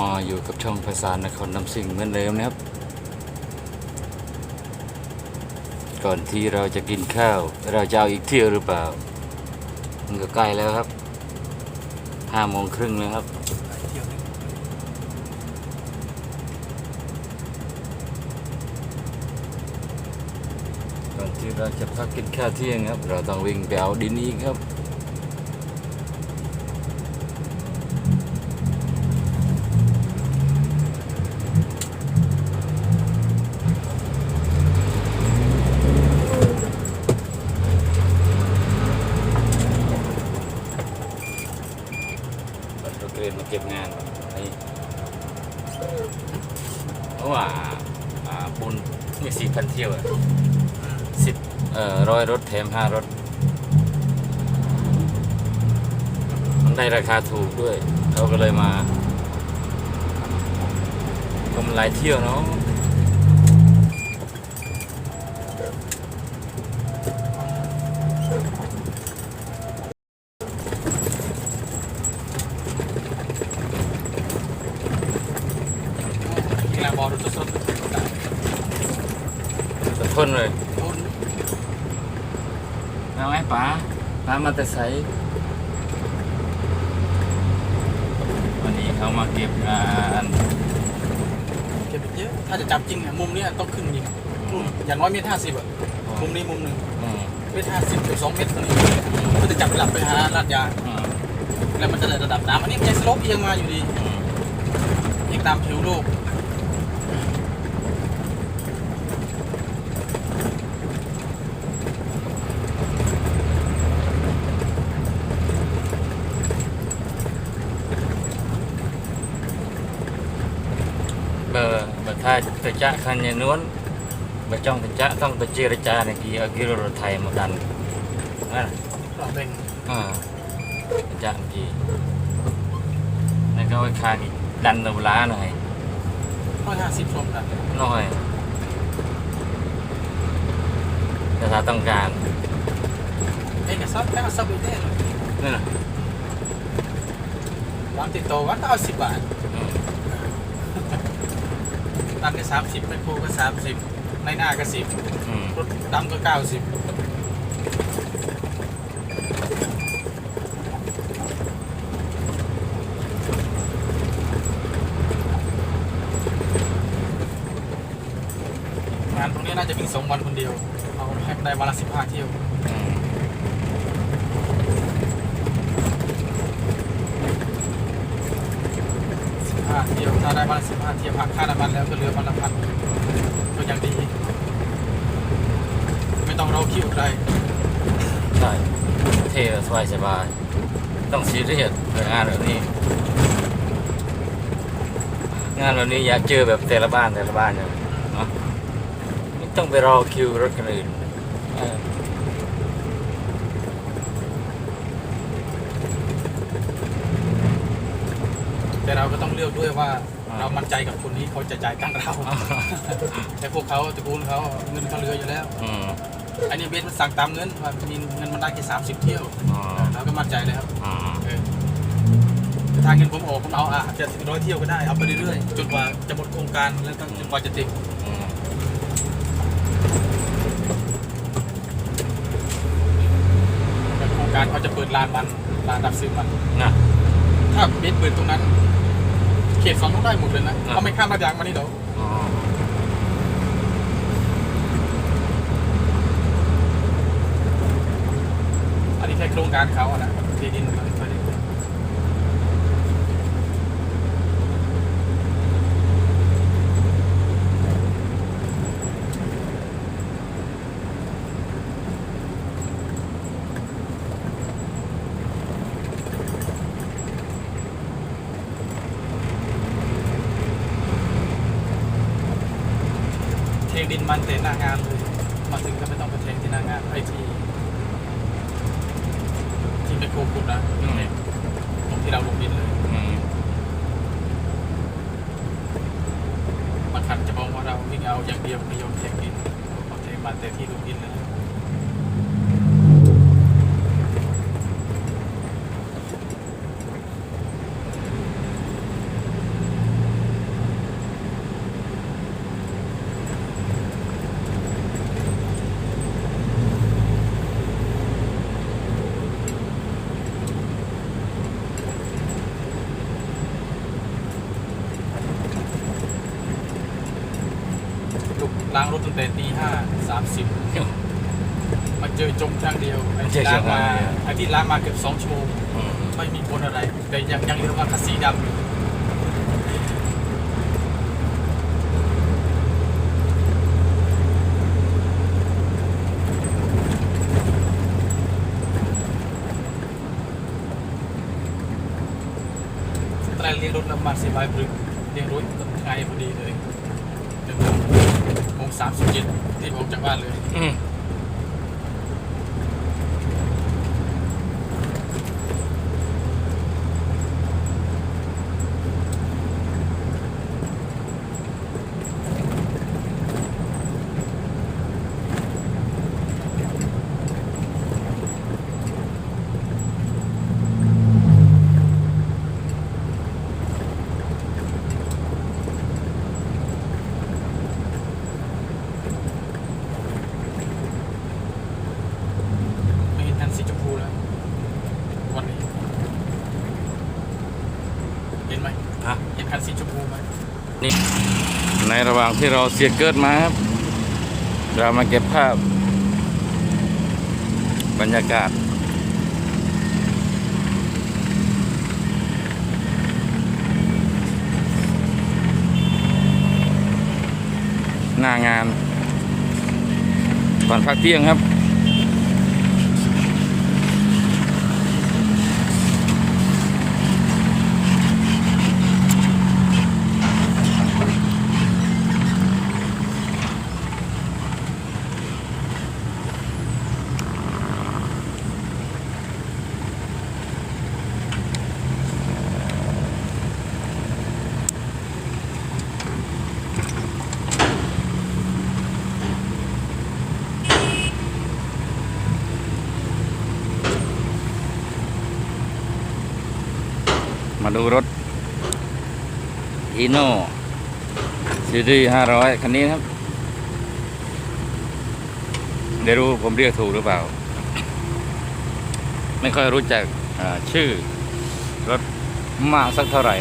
มาอยู่กับช่องภาษานครนำสิ่งเหมือนเดิมนะครับ ก่อนที่เราจะกินข้าว เราจะเอาอีกเที่ยวหรือเปล่า มันก็ใกล้แล้วครับห้าโมงครึ่งแล้วครับ ก่อนที่เราจะพักกินข้าวเที่ยงครับ เราต้องวิ่งไปเอาดินอีกครับ บัตรเรียนมาเก็บงานนี่เพ ราะว่าอ่าบุญมีสี่พันเที่ยวอะสิบเอ่อร้อยรถแถมห้ารถ มันได้ราคาถูกด้วยเขาก็เลยมาก็มันหลายเที่ยวเนาะ กีฬาบ อลรถสดสะทนเลยๆต้นเอาไอ้ป๋าป๋ามาแต่ใสวันนี้เขามาเก็บงานเก็บไปเยอะ ถ้าจะจับจริงอะมุมเนี้ยต้องขึ้นจริงมุมอย่างน้อยเมตรห้าสิบอะ มุมนี้มุมหนึ่งอืมเมตรห้าสิบถึงสองเมตรตรงนี้ก็จะจับระดับไปหาลาดยางอืมแล้วมันจะได้ระดับน้ำอันนี้มันจะสโลปเอียงมาอยู่ดีอืม เอียงตามผิวโลก เบอร์เบอร์ถ้าจะจะคันอยางนู้นเบอร์จ้องจะจะต้องไปเจรจาในกี่เอากิโลรถไทยมาดันนั่น เราเป็น อ่าจะเมื่อกี้แล้วก็ไว้คาอีกดันตัวล้าหน่อย ร้อยห้าสิบชมกัน หน่อยแต่ถ้าต้องการ เอ้ยกับซับแค่ซับไปได้เลย นี่นะ วาง ติดตัววัดก็เอาสิบบาทอืมตันก็สามสิบไม่โคก็สามสิบในหน้าก็สิบอืมรถดำก็เก้าสิบงานตรงนี้น่าจะวิ่งสองวันคนเดียวเอาให้ได้วันละสิบห้าเที่ยว อืม สิบห้าเที่ ยวถ้าได้วันละสิบห้าเที่ยวหักค่าน้ำมันแล้วก็เหลือวันละพันก็ยังดี ไม่ต้องรอคิวใครใช่เท่สบายสบายต้องซีเรียสกับงานแบบนี้ งานแบบนี้อยากเจอแบบแต่ละบ้านแต่ละบ้านเนี่ยเนาะไม่ต้องไปรอคิวรถคนอื่นเออ แต่เราก็ต้องเลือกด้วยว่าเรามั่นใจกับคนนี้เขาจะจ่ายตังค์เราแต่พวกเขาตระกูลเขาเงินเขาเหลืออยู่แล้วอืมอันนี้เบสมันสั่งตามเงินว่ามีเงินมันได้แค่สามสิบเที่ยวอ๋อเราก็มั่นใจเลยครับอ๋อเออแต่ถ้าเงินผมออกผมเอาอะจะถึงร้อยเที่ยวก็ได้เอาไปเรื่อยๆจนกว่าจะหมดโครงการแล้วก็จนกว่าจะติดอืมโครงการเขาจะเปิดลานมันลานรับซื้อมันนะ ถ้าเบสเปิดตรงนั้น เขตฝั่งนู้นได้หมดเลยนะอะเขาไม่ข้ามระยางมานี่หรอกอ๋ออันนี้แค่โครงการเขาอะนะที่ดิน มันไม่ได้เทดินมันเตะหน้างานเลยมาถึงก็ไม่ต้องไปเทที่หน้างานไอทีที่เป็นโคขุดนะตรงที่เราลงดินเลยอืมบางคันจะมองว่าเราวิ่งเอาอย่างเดียวไม่ยอมเทดินเอาเทมาแต่ที่ลงดินเลย ล้างรถตั้งแต่ตีห้าสามสิบมาเจอจมครั้งเดียวไอ้เจอที่จล้างมครั้มางเดียวไอ้ที่ล้างมาเกือบสองชั่วโมงอืมไม่มีผลอะไร แต่ยังยังเหลือว่าคัสสีดำอยู่ตอนเลี้ยงรถน้ำมันสี่ใบพลึกเลี้ยงรถไงพอดีเลย สามสิบจิตที่ผมจากบ้านเลย ในระหว่างที่เราเสียเกิดมาครับ เรามาเก็บภาพ บรรยากาศ หน้างานก่อนพักเที่ยงครับ มาดูรถอีโน่ซีรีห้าร้อยคันนี้ครับ เดี๋ยวรู้ผมเรียกถูกหรือเปล่า ไม่ค่อยรู้จักชื่อรถมากสักเท่าไหร่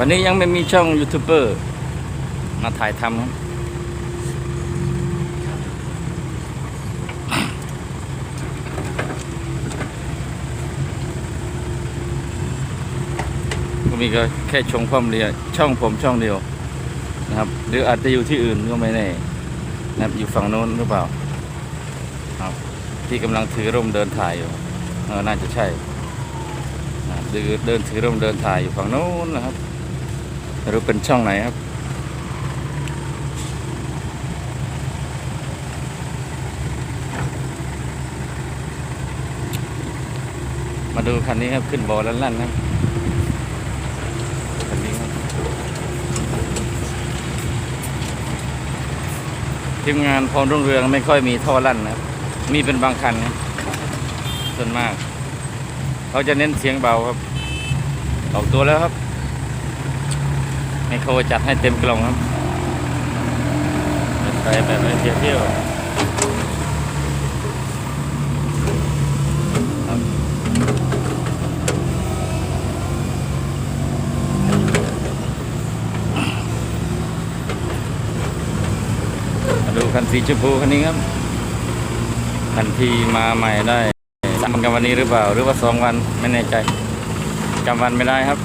วันนี้ยังไม่มีช่องยูทูบเบอร์มาถ่ายทำครับก็มีก็แค่ชงพร้อมเรียช่องผมช่องเดียวนะครับ หรืออาจจะอยู่ที่อื่นก็ไม่แน่นะครับอยู่ฝั่งโน้นหรือเปล่าครับที่กำลังถือร่มเดินถ่ายอยู่น่าจะใช่เดินถือร่มเดินถ่ายอยู่ฝั่งโน้นนะครับ ไม่รู้เป็นช่องไหนครับ มาดูคันนี้ครับขึ้นบอลั่นๆครับคันนี้ครับทีมงานพรรุ่งเรืองไม่ค่อยมีท่อลั่นนะครับ มีเป็นบางคันนะส่วนมาก เขาจะเน้นเสียงเบาครับออกตัวแล้วครับ ให้เขาจัดให้เต็มกล่องครับไปแบบไปเที่ยวเที่ยวครับมาดูคันสีชมพูคันนี้ครับ คันที่มาใหม่ได้สามกันวันนี้หรือเปล่า หรือว่าสองวันไม่แน่ใจจำวันไม่ได้ครับ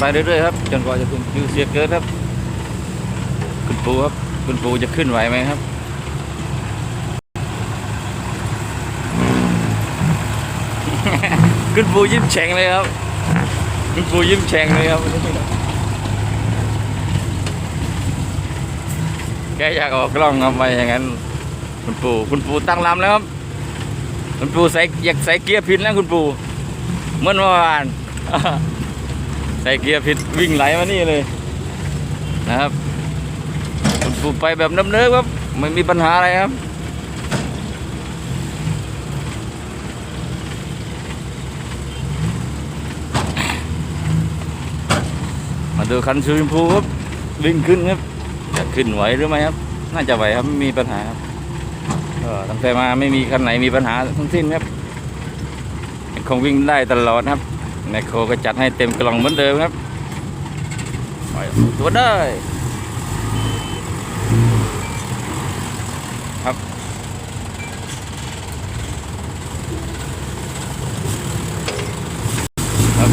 ไปเรื่อยๆครับจนกว่าจะถึงคิวเสียเกิดครับ คุณปูครับ คุณปูจะขึ้นไหวไหมครับคุณปูยิ้มแฉ่งเลยครับคุณปูยิ้มแฉ่งเลยครับแกอยากออกกล้องทำไมอย่างนั้น คุณปูคุณปูตั้งลำแล้วครับ คุณปูใส่อยากใส่เกียร์ผิดแล้วคุณปูมันเมื่อวาน ใส่เกียร์ผิดวิ่งไหลมานี่เลยนะครับคุณปูไปแบบน้ำเนิบครับไม่มีปัญหาอะไรครับมาดูคันชูมพูครับวิ่งขึ้นครับจะขึ้นไหวหรือไม่ครับ น่าจะไหวครับไม่มีปัญหาครับตั้งแต่มาไม่มีคันไหนมีปัญหาทั้งสิ้นครับคงวิ่งได้ตลอดครับ แมคโครก็จัดให้เต็มกล่องเหมือนเดิมครับตัวได้ครับ ครับ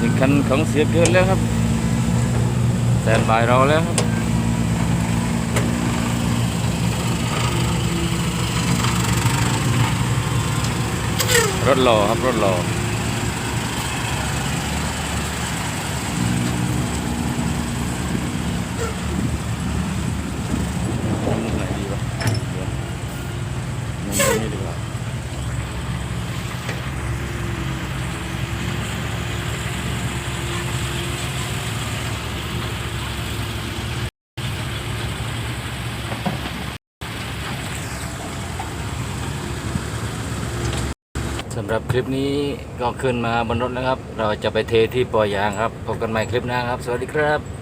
ถึงคันของเสียเกินแล้วครับแซนบายเราแล้วครับ รถรอครับรถรอมุมไหนดีวะเดี๋ยวมุมนี้ดีกว่า สำหรับคลิปนี้ก็ขึ้นมาบนรถนะครับ เราจะไปเทที่ปอยางครับ พบกันใหม่คลิปหน้าครับ สวัสดีครับ